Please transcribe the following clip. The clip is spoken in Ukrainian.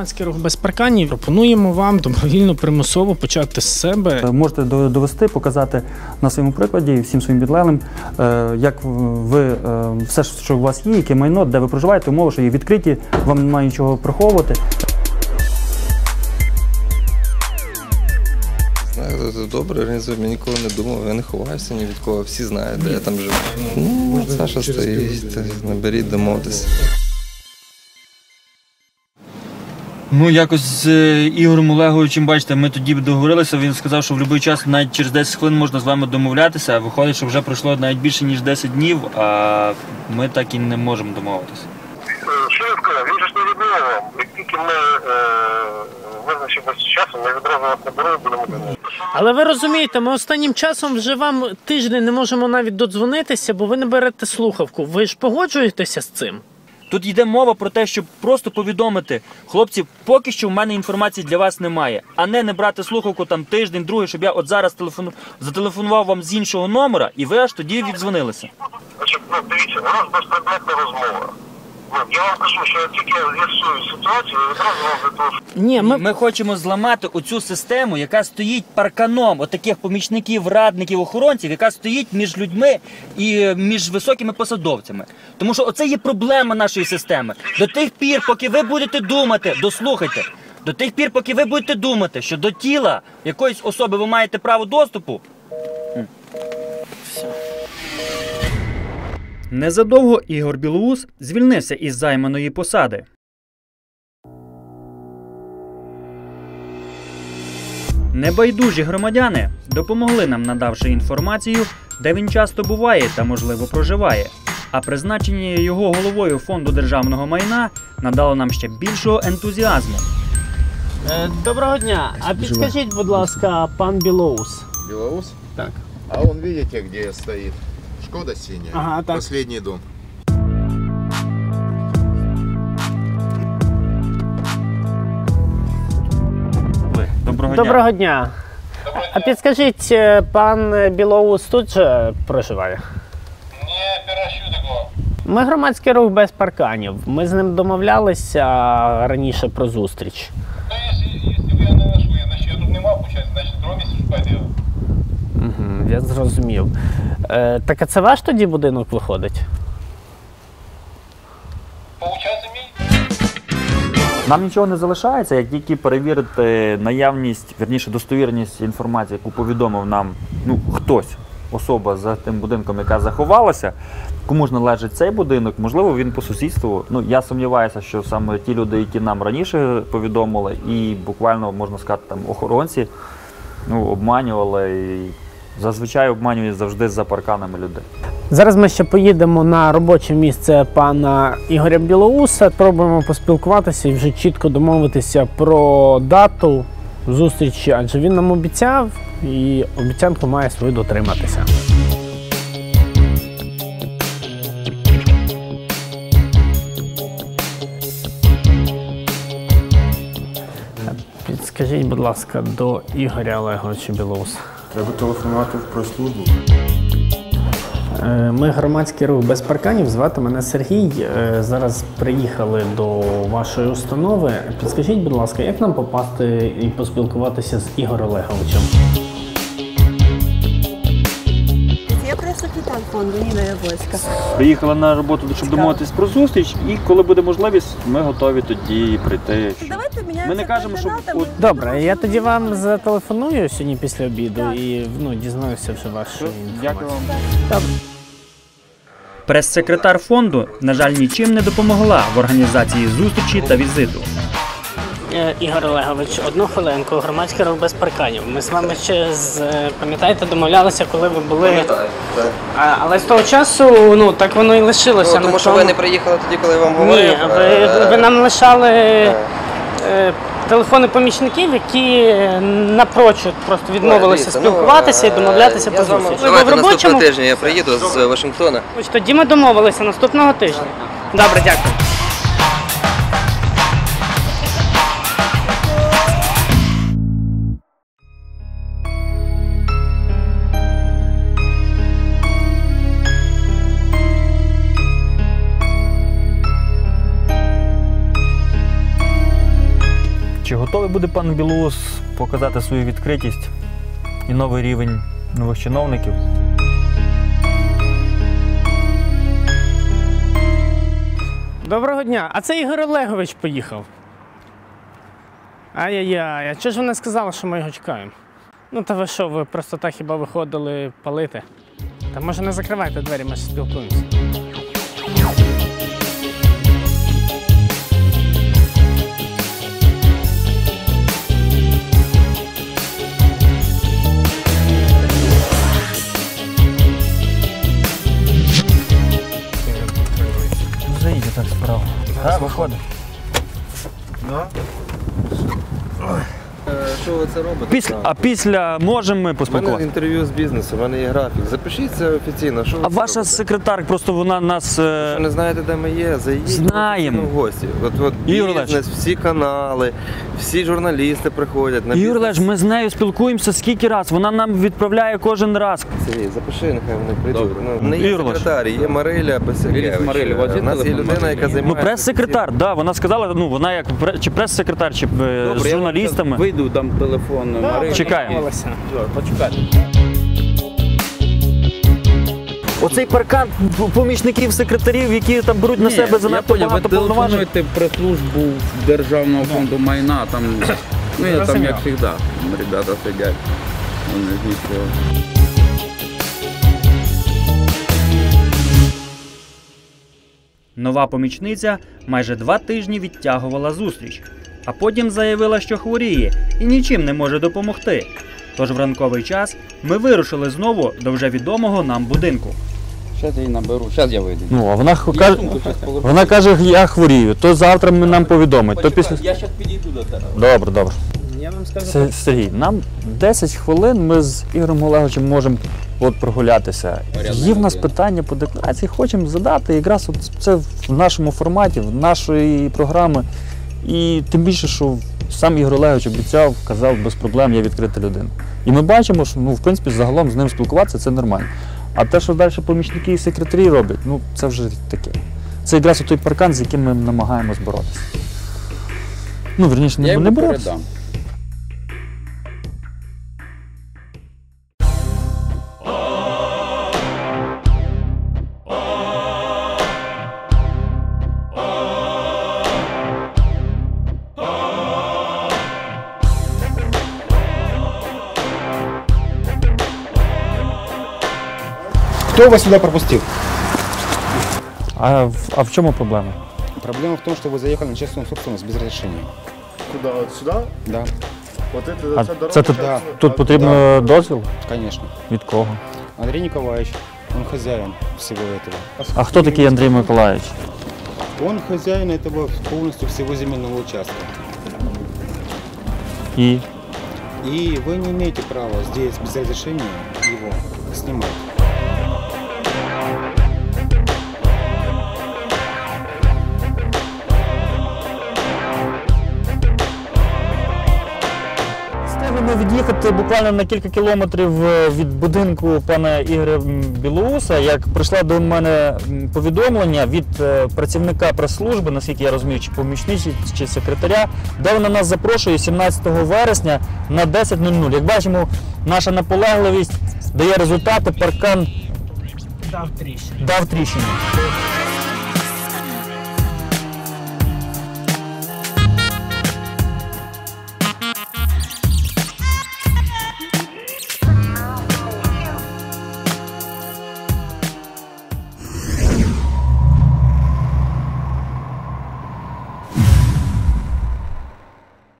Громадський рух без парканів пропонуємо вам добровільно примусово почати з себе. Е, Можете довести, показати на своєму прикладі і всім своїм підлеглим, е, як ви е, все, що у вас є, яке майно, де ви проживаєте, умови, що є відкриті, вам немає нічого приховувати. Знаю, це добре, організує, я ніколи не думав, я не ховаюся ні від кого, всі знають, де я там живу. Ну, Саша стоїть, наберіть, домовитися. Ну, якось з е, Ігорем Олеговичем, бачите, ми тоді договорилися. Він сказав, що в будь-який час навіть через 10 хвилин можна з вами домовлятися. А виходить, що вже пройшло навіть більше ніж 10 днів, а ми так і не можемо домовитися. Що я скажу, він же ж не відмовив вам. Як тільки ми е, визначимося з часом, ми відразу вас наберемо будемо думати. Але ви розумієте, ми останнім часом вже вам тиждень не можемо навіть додзвонитися, бо ви не берете слухавку. Ви ж погоджуєтеся з цим? Тут йде мова про те, щоб просто повідомити, хлопці, поки що в мене інформації для вас немає, а не не брати слухавку там тиждень, другий, щоб я от зараз телефону... зателефонував вам з іншого номера, і ви аж тоді віддзвонилися. Ну, дивіться, у нас безпредметна розмова. Я вам кажу, що я тільки з'ясую ситуацію, я вам зателефоную. Ні, Ми... ми хочемо зламати оцю систему, яка стоїть парканом отаких помічників, радників, охоронців, яка стоїть між людьми і е, між високими посадовцями. Тому що оце є проблема нашої системи. До тих пір, поки ви будете думати, дослухайте. До тих пір, поки ви будете думати, що до тіла якоїсь особи ви маєте право доступу. Незадовго Ігор Білоус звільнився із займаної посади. Небайдужі громадяни допомогли нам, надавши інформацію, де він часто буває та, можливо, проживає. А призначення його головою фонду державного майна надало нам ще більшого ентузіазму. Е, доброго дня. А підскажіть, будь ласка, пан Білоус. Белоус? Так. А он видите, где стоит? Шкода синяя. Ага, так. Последний дом. Доброго, дня. Доброго дня. А підскажіть, е, пан Білоус тут же проживає? Ні, піращу такого. Ми громадський рух без парканів. Ми з ним домовлялися раніше про зустріч. Та якщо, якщо б я не знайшов, я, значить, я тут не мав почати, значить, другий місяць шукати його. Угу, я зрозумів. Е, так а це ваш тоді будинок виходить? Получається мій? Нам нічого не залишається, як тільки перевірити наявність, вірніше достовірність інформації, яку повідомив нам ну, хтось, особа за тим будинком, яка заховалася, кому ж належить цей будинок, можливо, він по сусідству. Ну, я сумніваюся, що саме ті люди, які нам раніше повідомили, і буквально, можна сказати, там охоронці ну, обманювали і зазвичай обманюють завжди за парканами людей. Зараз ми ще поїдемо на робоче місце пана Ігоря Білоуса, спробуємо поспілкуватися і вже чітко домовитися про дату зустрічі, адже він нам обіцяв і обіцянку має свою дотриматися. Підскажіть, будь ласка, до Ігоря Олеговича Білоуса. Треба телефонувати в прес-службу. Е, Ми громадський рух без парканів. Звати мене Сергій. Е, Зараз приїхали до вашої установи. Підскажіть, будь ласка, як нам попасти і поспілкуватися з Ігорем Олеговичем? Я пресс-секретар фонду Ніна Яблоська. Приїхали на роботу, щоб домовитись про зустріч, і коли буде можливість, ми готові тоді прийти. Давайте міняємося Ми не кажемо, що координатами. от Добре, я тоді вам зателефоную сьогодні після обіду Так. і ну, дізнаюся вже вашу інформацію. Дякую вам. Прес-секретар фонду, на жаль, нічим не допомогла в організації зустрічі та візиту. Е, Ігор Олегович, одну хвилинку, громадський рух без парканів. Ми з вами ще з е, пам'ятаєте, домовлялися, коли ви були. А, але з того часу, ну так воно і лишилося. Ну, тому що тому. ви не приїхали тоді, коли я вам Ні, ви, Е, ви нам лишали е, телефони помічників, які е, напрочуд просто відмовилися дивіться, спілкуватися і ну, домовлятися е, про я з вами- зустріч. Ви Давайте в робочому наступного тижня я приїду з Вашингтона. Ось тоді ми домовилися наступного тижня. Добре, дякую. Чи готовий буде пан Білоус показати свою відкритість і новий рівень нових чиновників? Доброго дня. А це Ігор Олегович поїхав. Ай-яй-яй, а чого ж ви не сказали, що ми його чекаємо? Ну та ви що, ви просто так хіба виходили палити? Та може не закривайте двері, ми ж спілкуємося. Заїдьте так справа. Так, виходить. Що ви це робите? Після, а після можемо ми У мене поспілкуватися? інтерв'ю з бізнесу, у мене є графік. Запишіться офіційно. Що ви А це ваша робите? секретар, просто вона нас. е, Ви не знаєте, де ми є, заїдьте Знаємо. офіційно в гості. От, от Ігор бізнес, Олегович. всі канали, всі журналісти приходять на Ігор бізнес. Олеж, ми з нею спілкуємося скільки раз. Вона нам відправляє кожен раз. Сергій, запиши, нехай вони прийдуть. Ну, не є Ігор Олегович. є Мариля. Марилі, у вас є У нас є телефон людина, яка Марилі? займається... Ну, прес-секретар, да, вона сказала, ну вона як пре- чи прес-секретар, чи е, з журналістами. Вийду, дам телефон Марилі. Чекаємо. Почекайте. Оцей паркан помічників секретарів, які там беруть на себе я занадто поняв, ви багато повноважень. телефонуєте прес-службу Державного фонду майна, там, ну я там як завжди, ребята сидять. Вони ж нічого. Нова помічниця майже два тижні відтягувала зустріч, а потім заявила, що хворіє і нічим не може допомогти. Тож в ранковий час ми вирушили знову до вже відомого нам будинку. Зараз я її наберу, зараз я вийду. Ну, а вона х- Я каже, сумку вона каже, я хворію, то завтра ми нам повідомить, то після. Я зараз підійду до тебе. Добре, добре. Я вам скажу. Се- Сергій, нам 10 хвилин ми з Ігорем Олеговичем можемо от прогулятися. Є в нас питання по декларації, хочемо задати якраз от це в нашому форматі, в нашої програми. І тим більше, що сам Ігор Олегович обіцяв, казав, без проблем я відкрита людина. І ми бачимо, що ну, в принципі, загалом з ним спілкуватися це нормально. А те, що далі помічники і секретарі роблять, ну це вже таке. Це якраз той паркан, з яким ми намагаємось боротися. Ну, верніше, не, не боротися. Кто вас сюда пропустил? А, в- а в чому проблема? Проблема в том, что вы заехали на частную собственность без разрешения. Куда? Вот сюда? Да, Вот это, А вся дорога це тут, частная? тут А, потрібно дозвіл? конечно. Від кого? Андрей Николаевич, он хозяин всего этого. А хто такий Андрій Миколаївич? Он хозяин этого полностью всего земельного участка. І И вы не имеете права здесь без разрешения его снимать. Встигнемо буквально на кілька кілометрів е, від будинку пана Ігоря Білоуса, як прийшло до мене повідомлення від е, працівника прес-служби, наскільки я розумію, чи помічниці, чи секретаря, де вона нас запрошує 17 вересня на 10.00. Як бачимо, наша наполегливість дає результати, паркан Дав тріщину. дав тріщину.